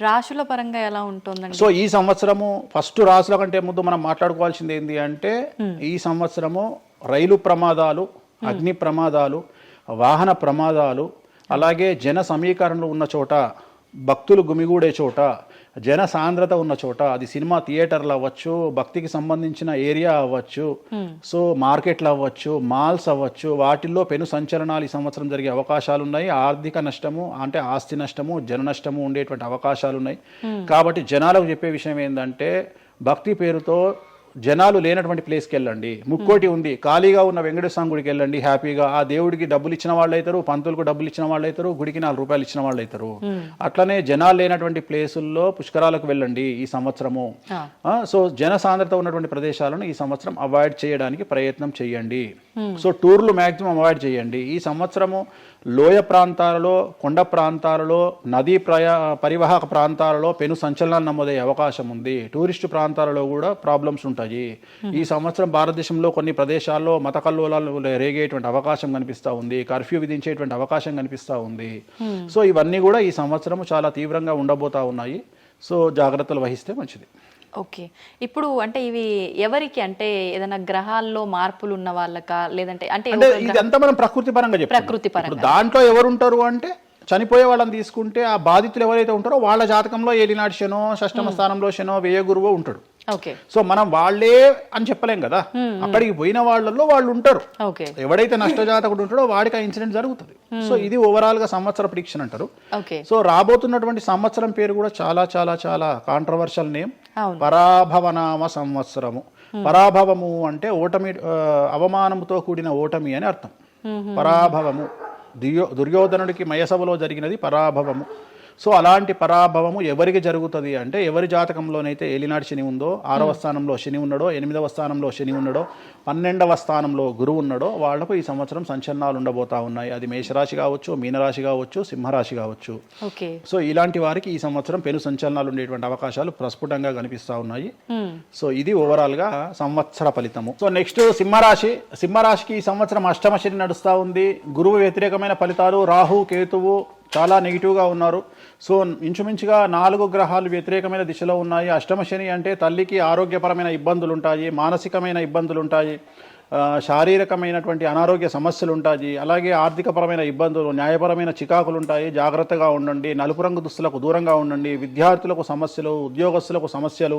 రాశుల పరంగా ఎలా ఉంటుందండి? సో ఈ సంవత్సరము ఫస్ట్ రాసుల కంటే ముందు మనం మాట్లాడుకోవాల్సింది ఏంటి అంటే ఈ సంవత్సరము రైలు ప్రమాదాలు అగ్ని ప్రమాదాలు వాహన ప్రమాదాలు అలాగే జన సమీకరణలు ఉన్న చోట భక్తులు గుమిగూడే చోట జన సాంద్రత ఉన్న చోట అది సినిమా థియేటర్లు అవ్వచ్చు భక్తికి సంబంధించిన ఏరియా అవ్వచ్చు సో మార్కెట్లు అవ్వచ్చు మాల్స్ అవ్వచ్చు వాటిల్లో పెను సంచలనాలు ఈ సంవత్సరం జరిగే అవకాశాలు ఉన్నాయి ఆర్థిక నష్టము అంటే ఆస్తి నష్టము జన నష్టము ఉండేటువంటి అవకాశాలు ఉన్నాయి కాబట్టి జనాలకు చెప్పే విషయం ఏంటంటే భక్తి పేరుతో జనాలు లేనటువంటి ప్లేస్కి వెళ్ళండి. ముక్కోటి ఉంది. ఖాళీగా ఉన్న వెంకటేశ్వర గుడికి వెళ్ళండి. హ్యాపీగా ఆ దేవుడికి డబ్బులు ఇచ్చిన వాళ్ళు అవుతారు పంతులకు డబ్బులు ఇచ్చిన వాళ్ళు అవుతారు గుడికి నాలుగు రూపాయలు ఇచ్చిన వాళ్ళు అవుతారు. అట్లనే జనాలు లేనటువంటి ప్లేసుల్లో పుష్కరాలకు వెళ్ళండి ఈ సంవత్సరము. సో జన సాంద్రత ఉన్నటువంటి ప్రదేశాలను ఈ సంవత్సరం అవాయిడ్ చేయడానికి ప్రయత్నం చేయండి. సో టూర్లు మాక్సిమం అవాయిడ్ చేయండి. ఈ సంవత్సరము లోయ ప్రాంతాలలో కొండ ప్రాంతాలలో నదీ ప్రయా పరివాహక ప్రాంతాలలో పెను సంచలనాలు నమోదయ్యే అవకాశం ఉంది. టూరిస్టు ప్రాంతాలలో కూడా ప్రాబ్లమ్స్ ఉంటాయి. ఈ సంవత్సరం భారతదేశంలో కొన్ని ప్రదేశాల్లో మత కల్లోలాలు రేగేటువంటి అవకాశం కనిపిస్తూ ఉంది. కర్ఫ్యూ విధించేటువంటి అవకాశం కనిపిస్తూ ఉంది. సో ఇవన్నీ కూడా ఈ సంవత్సరం చాలా తీవ్రంగా ఉండబోతా ఉన్నాయి. సో జాగ్రత్తలు వహిస్తే మంచిది. ఓకే. ఇప్పుడు అంటే ఇవి ఎవరికి అంటే ఏదైనా గ్రహాల్లో మార్పులు ఉన్న వాళ్ళకా? లేదంటే అంటే ఇదంతా మనం ప్రకృతి పరంగా ప్రకృతి పరంగా. దాంట్లో ఎవరు ఉంటారు అంటే చనిపోయే వాళ్ళని తీసుకుంటే ఆ బాధితులు ఎవరైతే ఉంటారో వాళ్ళ జాతకంలో ఏలినాటి శనో షష్టమ స్థానంలో శనో వ్యయ గురువో ఉంటాడు సో మనం వాళ్ళే అని చెప్పలేం కదా. అక్కడికి పోయిన వాళ్ళల్లో వాళ్ళు ఉంటారు. ఎవడైతే నష్టజాతకుడు ఉంటాడో వాడికి ఆ ఇన్సిడెంట్ జరుగుతుంది. సో ఇది ఓవరాల్గా సంవత్సర ప్రిడిక్షన్ అంటారు. సో రాబోతున్నటువంటి సంవత్సరం పేరు కూడా చాలా చాలా చాలా కాంట్రవర్షియల్ నేమ్ పరాభవనామ సంవత్సరము. పరాభవము అంటే ఓటమి అవమానముతో కూడిన ఓటమి అని అర్థం. పరాభవము. దుర్యో దుర్యోధనుడికి మయసభలో జరిగినది పరాభవము. సో అలాంటి పరాభవము ఎవరికి జరుగుతుంది అంటే ఎవరి జాతకంలోనైతే ఏలినాటి శని ఉందో ఆరవ స్థానంలో శని ఉన్నాడో ఎనిమిదవ స్థానంలో శని ఉన్నాడో పన్నెండవ స్థానంలో గురువు ఉన్నాడో వాళ్ళకు ఈ సంవత్సరం సంచలనాలు ఉండబోతా ఉన్నాయి. అది మేషరాశి కావచ్చు మీనరాశి కావచ్చు సింహరాశి కావచ్చు. ఓకే. సో ఇలాంటి వారికి ఈ సంవత్సరం పెను సంచలనాలు ఉండేటువంటి అవకాశాలు ప్రస్ఫుటంగా కనిపిస్తూ ఉన్నాయి. మ్మ్. సో ఇది ఓవరాల్గా సంవత్సర ఫలితము. సో నెక్స్ట్ సింహరాశి సింహరాశికి ఈ సంవత్సరం అష్టమ శని నడుస్తూ ఉంది. గురువు వ్యతిరేకమైన ఫలితాలు రాహు కేతువు చాలా నెగిటివ్గా ఉన్నారు. సో ఇంచుమించుగా నాలుగు గ్రహాలు వ్యతిరేకమైన దిశలో ఉన్నాయి. అష్టమ శని అంటే తల్లికి ఆరోగ్యపరమైన ఇబ్బందులు ఉంటాయి మానసికమైన ఇబ్బందులు ఉంటాయి శారీరకమైనటువంటి అనారోగ్య సమస్యలు ఉంటాయి అలాగే ఆర్థికపరమైన ఇబ్బందులు న్యాయపరమైన చికాకులు ఉంటాయి జాగ్రత్తగా ఉండండి. నలుపు రంగు దుస్తులకు దూరంగా ఉండండి. విద్యార్థులకు సమస్యలు ఉద్యోగస్తులకు సమస్యలు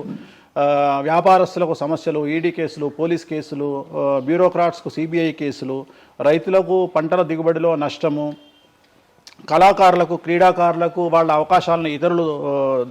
వ్యాపారస్తులకు సమస్యలు ఈడీ కేసులు పోలీస్ కేసులు బ్యూరోక్రాట్స్కు సిబిఐ కేసులు రైతులకు పంటల దిగుబడిలో నష్టము కళాకారులకు క్రీడాకారులకు వాళ్ళ అవకాశాలను ఇతరులు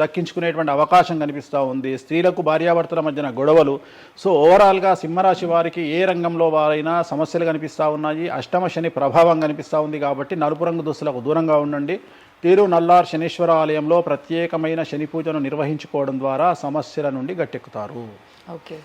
దక్కించుకునేటువంటి అవకాశం కనిపిస్తూ ఉంది. స్త్రీలకు భార్యాభర్తల మధ్యన గొడవలు. సో ఓవరాల్గా సింహరాశి వారికి ఏ రంగంలో వారైనా సమస్యలు కనిపిస్తూ ఉన్నాయి. అష్టమ శని ప్రభావం కనిపిస్తూ ఉంది కాబట్టి నలుపు రంగు దుస్తులకు దూరంగా ఉండండి. తీరు నల్లార్ శనీశ్వర ఆలయంలో ప్రత్యేకమైన శని పూజను నిర్వహించుకోవడం ద్వారా సమస్యల నుండి గట్టెక్కుతారు. ఓకే.